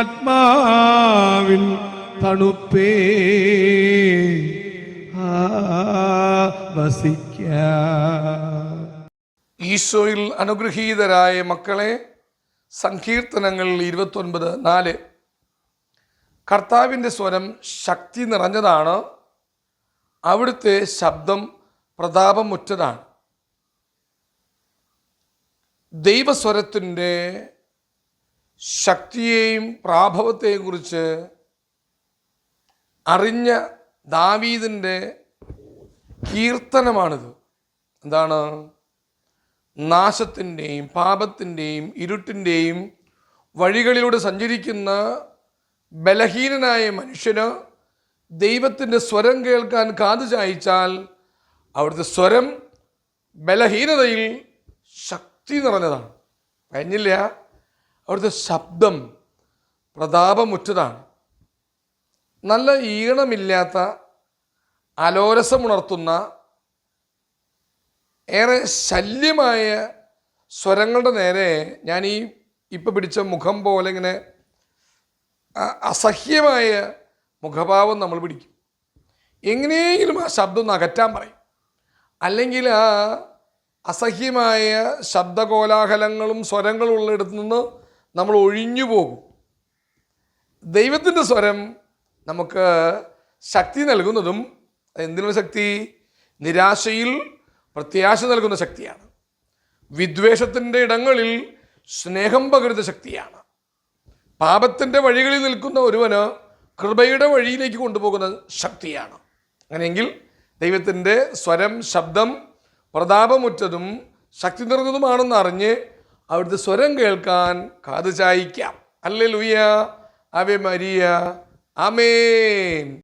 ആത്മാവിൻ തണുപ്പേ. വസിക്ക. ഈശോയിൽ അനുഗ്രഹീതരായ മക്കളെ സങ്കീർത്തനങ്ങൾ ഇരുപത്തൊൻപത് നാല്. കർത്താവിന്റെ സ്വരം ശക്തി നിറഞ്ഞതാണ്. അവിടുത്തെ ശബ്ദം പ്രതാപമുറ്റതാണ്. ദൈവസ്വരത്തിന്റെ ശക്തിയെയും പ്രാഭവത്തെയും കുറിച്ച് അറിഞ്ഞ ദാവീദിന്റെ കീർത്തനമാണിത്. എന്താണ്? നാശത്തിന്റെയും പാപത്തിന്റെയും ഇരുട്ടിന്റെയും വഴികളിലൂടെ സഞ്ചരിക്കുന്ന ബലഹീനനായ മനുഷ്യന് ദൈവത്തിന്റെ സ്വരം കേൾക്കാൻ കാതു ചായച്ചാൽ അവിടുത്തെ സ്വരം ബലഹീനതയിൽ ശക്തി നിറഞ്ഞതാണ്. കഴിഞ്ഞില്ല. അവിടുത്തെ ശബ്ദം പ്രതാപമുറ്റതാണ്. നല്ല ഈണമില്ലാത്ത അലോരസമുണർത്തുന്ന ഏറെ ശല്യമായ സ്വരങ്ങളുടെ നേരെ ഞാൻ ഈ ഇപ്പം പിടിച്ച മുഖം പോലെ ഇങ്ങനെ അസഹ്യമായ മുഖഭാവം നമ്മൾ പിടിക്കും. എങ്ങനെയെങ്കിലും ആ ശബ്ദം ഒന്ന് അകറ്റാൻ പറയും. അല്ലെങ്കിൽ ആ അസഹ്യമായ ശബ്ദകോലാഹലങ്ങളും സ്വരങ്ങളും ഉള്ളിടത്തു നിന്ന് നമ്മൾ ഒഴിഞ്ഞു പോകും. ദൈവത്തിന്റെ സ്വരം നമുക്ക് ശക്തി നൽകുന്നതും എന്തിനുള്ള ശക്തി? നിരാശയിൽ പ്രത്യാശ നൽകുന്ന ശക്തിയാണ്. വിദ്വേഷത്തിന്റെ ഇടങ്ങളിൽ സ്നേഹം പകരുന്ന ശക്തിയാണ്. പാപത്തിന്റെ വഴികളിൽ നിൽക്കുന്ന ഒരുവന് കൃപയുടെ വഴിയിലേക്ക് കൊണ്ടുപോകുന്ന ശക്തിയാണ്. അങ്ങനെയെങ്കിൽ ദൈവത്തിന്റെ സ്വരം ശബ്ദം പ്രതാപമുറ്റതും ശക്തി നിറഞ്ഞതുമാണെന്ന് അറിഞ്ഞ് അവിടുത്തെ സ്വരം കേൾക്കാൻ കാതു ചായ്ക്കാം അല്ലേ ലുയ്യ അവേ മരിയ. അമേൻ